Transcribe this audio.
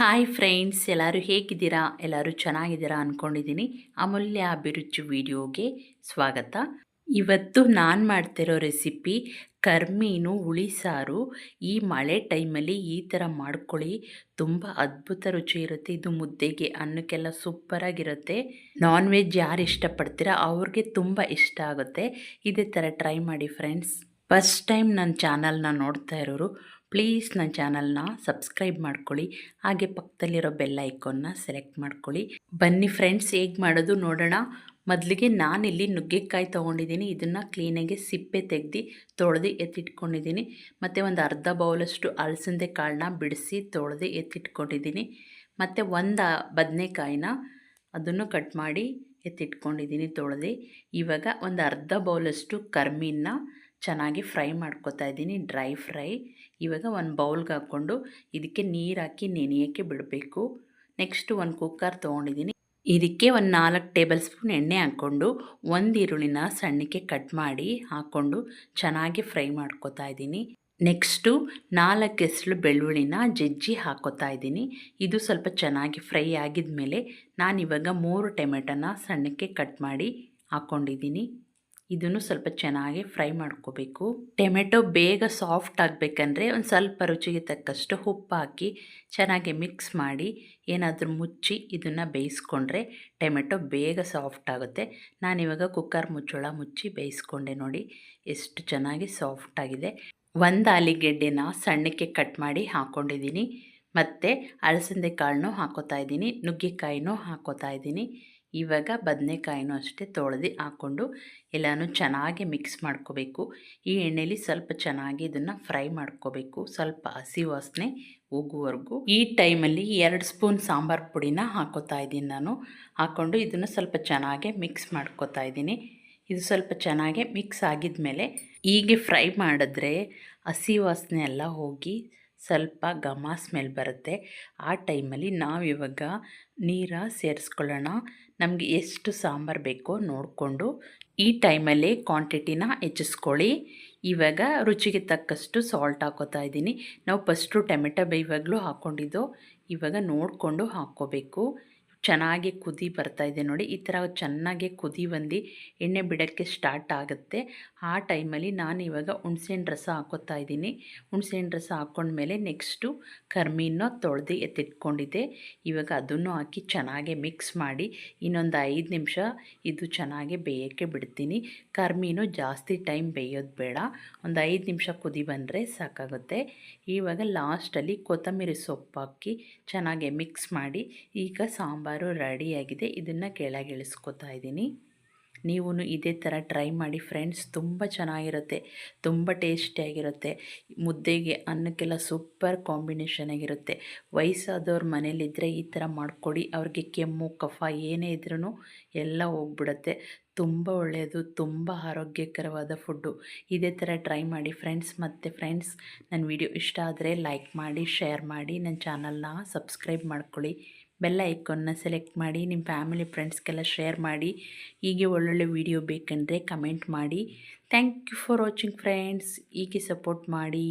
Hi friends, ಎಲ್ಲರೂ ಹೇಗಿದ್ದೀರಾ? ಎಲ್ಲರೂ ಚೆನ್ನಾಗಿದ್ದೀರಾ ಅಂದ್ಕೊಂಡಿದ್ದೀನಿ ಅಮೂಲ್ಯ ಅಭಿರುಚಿ ವಿಡಿಯೋಗೆ ಸ್ವಾಗತ. ಇವತ್ತು ನಾನು ಮಾಡ್ತಿರೋ ರೆಸಿಪಿ ಕರ್ಮೀನು ಹುಳಿ ಸಾರು ಈ ಮಳೆ ಟೈಮಲ್ಲಿ ಈ ಥರ ಮಾಡ್ಕೊಳ್ಳಿ. ತುಂಬ ಅದ್ಭುತ ರುಚಿ ಇರುತ್ತೆ. ಇದು ಮುದ್ದೆಗೆ, ಅನ್ನಕ್ಕೆಲ್ಲ ಸೂಪರಾಗಿರುತ್ತೆ. ನಾನ್ ವೆಜ್ ಯಾರು ಇಷ್ಟಪಡ್ತೀರಾ? ಅವ್ರಿಗೆ ತುಂಬ ಇಷ್ಟ ಆಗುತ್ತೆ. ಇದೇ ಥರ ಟ್ರೈ ಮಾಡಿ ಫ್ರೆಂಡ್ಸ್. ಫಸ್ಟ್ ಟೈಮ್ ನನ್ನ ಚಾನಲ್ನ ನೋಡ್ತಾ ಇರೋರು ಪ್ಲೀಸ್ ನನ್ನ ಚಾನಲ್ನ ಸಬ್ಸ್ಕ್ರೈಬ್ ಮಾಡ್ಕೊಳ್ಳಿ. ಹಾಗೆ ಪಕ್ಕದಲ್ಲಿರೋ ಬೆಲ್ ಐಕಾನ್ನ ಸೆಲೆಕ್ಟ್ ಮಾಡ್ಕೊಳ್ಳಿ. ಬನ್ನಿ ಫ್ರೆಂಡ್ಸ್, ಹೇಗೆ ಮಾಡೋದು ನೋಡೋಣ. ಮೊದಲಿಗೆ ನಾನಿಲ್ಲಿ ನುಗ್ಗೆಕಾಯಿ ತೊಗೊಂಡಿದ್ದೀನಿ. ಇದನ್ನು ಕ್ಲೀನಾಗಿ ಸಿಪ್ಪೆ ತೆಗೆದು ತೊಳೆದು ಎತ್ತಿಟ್ಕೊಂಡಿದ್ದೀನಿ. ಮತ್ತು ಒಂದು ಅರ್ಧ ಬೌಲಷ್ಟು ಅಲಸಂದೆ ಕಾಳನ್ನ ಬಿಡಿಸಿ ತೊಳೆದು ಎತ್ತಿಟ್ಕೊಂಡಿದ್ದೀನಿ. ಮತ್ತು ಒಂದು ಬದನೆಕಾಯಿನ ಅದನ್ನು ಕಟ್ ಮಾಡಿ ಎತ್ತಿಟ್ಕೊಂಡಿದ್ದೀನಿ ತೊಳೆದು. ಇವಾಗ ಒಂದು ಅರ್ಧ ಬೌಲಷ್ಟು ಕರ್ಮೀನ ಚೆನ್ನಾಗಿ ಫ್ರೈ ಮಾಡ್ಕೊತಾ ಇದ್ದೀನಿ, ಡ್ರೈ ಫ್ರೈ. ಇವಾಗ ಒಂದು ಬೌಲ್ಗೆ ಹಾಕ್ಕೊಂಡು ಇದಕ್ಕೆ ನೀರು ಹಾಕಿ ನೆನೆಯೋಕ್ಕೆ ಬಿಡಬೇಕು. ನೆಕ್ಸ್ಟು ಒಂದು ಕುಕ್ಕರ್ ತೊಗೊಂಡಿದ್ದೀನಿ ಇದಕ್ಕೆ ಒಂದು ನಾಲ್ಕು ಟೇಬಲ್ ಸ್ಪೂನ್ ಎಣ್ಣೆ ಹಾಕ್ಕೊಂಡು ಒಂದು ಈರುಳ್ಳಿನ ಸಣ್ಣಕ್ಕೆ ಕಟ್ ಮಾಡಿ ಹಾಕ್ಕೊಂಡು ಚೆನ್ನಾಗಿ ಫ್ರೈ ಮಾಡ್ಕೊತಾ ಇದ್ದೀನಿ. ನೆಕ್ಸ್ಟು ನಾಲ್ಕು ಎಸಳು ಬೆಳ್ಳುಳ್ಳಿನ ಜಜ್ಜಿ ಹಾಕೋತಾ ಇದ್ದೀನಿ. ಇದು ಸ್ವಲ್ಪ ಚೆನ್ನಾಗಿ ಫ್ರೈ ಆಗಿದ ಮೇಲೆ ನಾನಿವಾಗ ಮೂರು ಟೊಮೆಟೊನ ಸಣ್ಣಕ್ಕೆ ಕಟ್ ಮಾಡಿ ಹಾಕ್ಕೊಂಡಿದ್ದೀನಿ ಇದನ್ನು ಸ್ವಲ್ಪ ಚೆನ್ನಾಗಿ ಫ್ರೈ ಮಾಡ್ಕೋಬೇಕು. ಟೊಮೆಟೊ ಬೇಗ ಸಾಫ್ಟ್ ಆಗಬೇಕಂದ್ರೆ ಒಂದು ಸ್ವಲ್ಪ ರುಚಿಗೆ ತಕ್ಕಷ್ಟು ಉಪ್ಪು ಹಾಕಿ ಚೆನ್ನಾಗಿ ಮಿಕ್ಸ್ ಮಾಡಿ ಏನಾದರೂ ಮುಚ್ಚಿ ಇದನ್ನು ಬೇಯಿಸ್ಕೊಂಡ್ರೆ ಟೊಮೆಟೊ ಬೇಗ ಸಾಫ್ಟ್ ಆಗುತ್ತೆ. ನಾನಿವಾಗ ಕುಕ್ಕರ್ ಮುಚ್ಚೋಳ ಮುಚ್ಚಿ ಬೇಯಿಸ್ಕೊಂಡೆ ನೋಡಿ ಎಷ್ಟು ಚೆನ್ನಾಗಿ ಸಾಫ್ಟ್ ಆಗಿದೆ. ಒಂದು ಆಲಿಗೆಡ್ಡೆನ ಸಣ್ಣಕ್ಕೆ ಕಟ್ ಮಾಡಿ ಹಾಕ್ಕೊಂಡಿದ್ದೀನಿ ಮತ್ತು ಅಲಸಂದೆ ಕಾಳನ್ನೂ ಹಾಕೋತಾ ಇದ್ದೀನಿ, ನುಗ್ಗೆಕಾಯಿನೂ ಹಾಕೋತಾ ಇದ್ದೀನಿ. ಇವಾಗ ಬದನೆಕಾಯಿನೂ ಅಷ್ಟೇ ತೊಳೆದು ಹಾಕ್ಕೊಂಡು ಎಲ್ಲನೂ ಚೆನ್ನಾಗಿ ಮಿಕ್ಸ್ ಮಾಡ್ಕೋಬೇಕು. ಈ ಎಣ್ಣೆಲಿ ಸ್ವಲ್ಪ ಚೆನ್ನಾಗಿ ಇದನ್ನು ಫ್ರೈ ಮಾಡ್ಕೋಬೇಕು. ಸ್ವಲ್ಪ ಹಸಿ ವಾಸನೆ ಹೋಗುವವರೆಗೂ ಈ ಟೈಮಲ್ಲಿ ಎರಡು ಸ್ಪೂನ್ ಸಾಂಬಾರು ಪುಡಿನ ಹಾಕೋತಾ ಇದ್ದೀನಿ ನಾನು. ಹಾಕ್ಕೊಂಡು ಇದನ್ನು ಸ್ವಲ್ಪ ಚೆನ್ನಾಗಿ ಮಿಕ್ಸ್ ಮಾಡ್ಕೋತಾ ಇದ್ದೀನಿ. ಇದು ಸ್ವಲ್ಪ ಚೆನ್ನಾಗಿ ಮಿಕ್ಸ್ ಆಗಿದ ಮೇಲೆ ಹೀಗೆ ಫ್ರೈ ಮಾಡಿದ್ರೆ ಹಸಿ ವಾಸನೆ ಎಲ್ಲ ಹೋಗಿ ಸ್ವಲ್ಪ ಘಮ ಸ್ಮೆಲ್ ಬರುತ್ತೆ. ಆ ಟೈಮಲ್ಲಿ ನಾವಿವಾಗ ನೀರ ಸೇರಿಸ್ಕೊಳ್ಳೋಣ. ನಮಗೆ ಎಷ್ಟು ಸಾಂಬಾರು ಬೇಕೋ ನೋಡಿಕೊಂಡು ಈ ಟೈಮಲ್ಲಿ ಕ್ವಾಂಟಿಟಿನ ಹೆಚ್ಚಿಸ್ಕೊಳ್ಳಿ. ಇವಾಗ ರುಚಿಗೆ ತಕ್ಕಷ್ಟು ಸಾಲ್ಟ್ ಹಾಕೋತಾ ಇದ್ದೀನಿ. ನಾವು ಫಸ್ಟು ಟೊಮೆಟೊ ಇವಾಗಲೂ ಹಾಕ್ಕೊಂಡಿದ್ದು ಇವಾಗ ನೋಡಿಕೊಂಡು ಹಾಕ್ಕೋಬೇಕು. ಚೆನ್ನಾಗಿ ಕುದಿ ಬರ್ತಾ ಇದೆ ನೋಡಿ. ಈ ಥರ ಚೆನ್ನಾಗಿ ಕುದಿ ಬಂದು ಎಣ್ಣೆ ಬಿಡೋಕ್ಕೆ ಸ್ಟಾರ್ಟ್ ಆಗುತ್ತೆ. ಆ ಟೈಮಲ್ಲಿ ನಾನು ಇವಾಗ ಹುಣ್ಸೆಹಣ್ಣು ರಸ ಹಾಕೋತಾ ಇದ್ದೀನಿ. ಹುಣ್ಸೆಹಣ್ಣು ರಸ ಹಾಕ್ಕೊಂಡ್ಮೇಲೆ ನೆಕ್ಸ್ಟು ಕರ್ಮೀನ ತೊಳೆದು ಎತ್ತಿಟ್ಕೊಂಡಿದ್ದೆ. ಇವಾಗ ಅದನ್ನು ಹಾಕಿ ಚೆನ್ನಾಗಿ ಮಿಕ್ಸ್ ಮಾಡಿ ಇನ್ನೊಂದು ಐದು ನಿಮಿಷ ಇದು ಚೆನ್ನಾಗಿ ಬೇಯೋಕ್ಕೆ ಬಿಡ್ತೀನಿ. ಕರ್ಮೀನು ಜಾಸ್ತಿ ಟೈಮ್ ಬೇಯೋದು ಬೇಡ. ಒಂದು ಐದು ನಿಮಿಷ ಕುದಿ ಬಂದರೆ ಸಾಕಾಗುತ್ತೆ. ಇವಾಗ ಲಾಸ್ಟಲ್ಲಿ ಕೊತ್ತಂಬರಿ ಸೊಪ್ಪು ಹಾಕಿ ಚೆನ್ನಾಗಿ ಮಿಕ್ಸ್ ಮಾಡಿ ಈಗ ಸಾಂಬಾರು ಸಾಂಬಾರು ರೆಡಿಯಾಗಿದೆ. ಇದನ್ನು ಕೆಳಗಿಳಿಸ್ಕೊತಾ ಇದ್ದೀನಿ. ನೀವು ಇದೇ ಥರ ಟ್ರೈ ಮಾಡಿ ಫ್ರೆಂಡ್ಸ್, ತುಂಬ ಚೆನ್ನಾಗಿರುತ್ತೆ, ತುಂಬ ಟೇಸ್ಟಿಯಾಗಿರುತ್ತೆ. ಮುದ್ದೆಗೆ ಅನ್ನಕ್ಕೆಲ್ಲ ಸೂಪರ್ ಕಾಂಬಿನೇಷನ್ ಆಗಿರುತ್ತೆ. ವಯಸ್ಸಾದವ್ರ ಮನೇಲಿದ್ದರೆ ಈ ಥರ ಮಾಡಿಕೊಡಿ. ಅವ್ರಿಗೆ ಕೆಮ್ಮು, ಕಫ ಏನೇ ಇದ್ರೂ ಎಲ್ಲ ಹೋಗ್ಬಿಡುತ್ತೆ. ತುಂಬ ಒಳ್ಳೆಯದು, ತುಂಬ ಆರೋಗ್ಯಕರವಾದ ಫುಡ್ಡು. ಇದೇ ಥರ ಟ್ರೈ ಮಾಡಿ ಫ್ರೆಂಡ್ಸ್. ಮತ್ತು ಫ್ರೆಂಡ್ಸ್, ನನ್ನ ವಿಡಿಯೋ ಇಷ್ಟ ಆದರೆ ಲೈಕ್ ಮಾಡಿ, ಶೇರ್ ಮಾಡಿ. ನನ್ನ ಚಾನಲ್ನ ಸಬ್ಸ್ಕ್ರೈಬ್ ಮಾಡ್ಕೊಳ್ಳಿ. ಬೆಲ್ಲ ಐಕಾನ್ನ ಸೆಲೆಕ್ಟ್ ಮಾಡಿ, ನಿಮ್ಮ ಫ್ಯಾಮಿಲಿ ಫ್ರೆಂಡ್ಸ್ಗೆಲ್ಲ ಶೇರ್ ಮಾಡಿ, ಹೀಗೆ ಒಳ್ಳೊಳ್ಳೆ ವಿಡಿಯೋ ಬೇಕಂದರೆ ಕಮೆಂಟ್ ಮಾಡಿ. Thank you for watching friends. ಹೀಗೆ ಸಪೋರ್ಟ್ ಮಾಡಿ.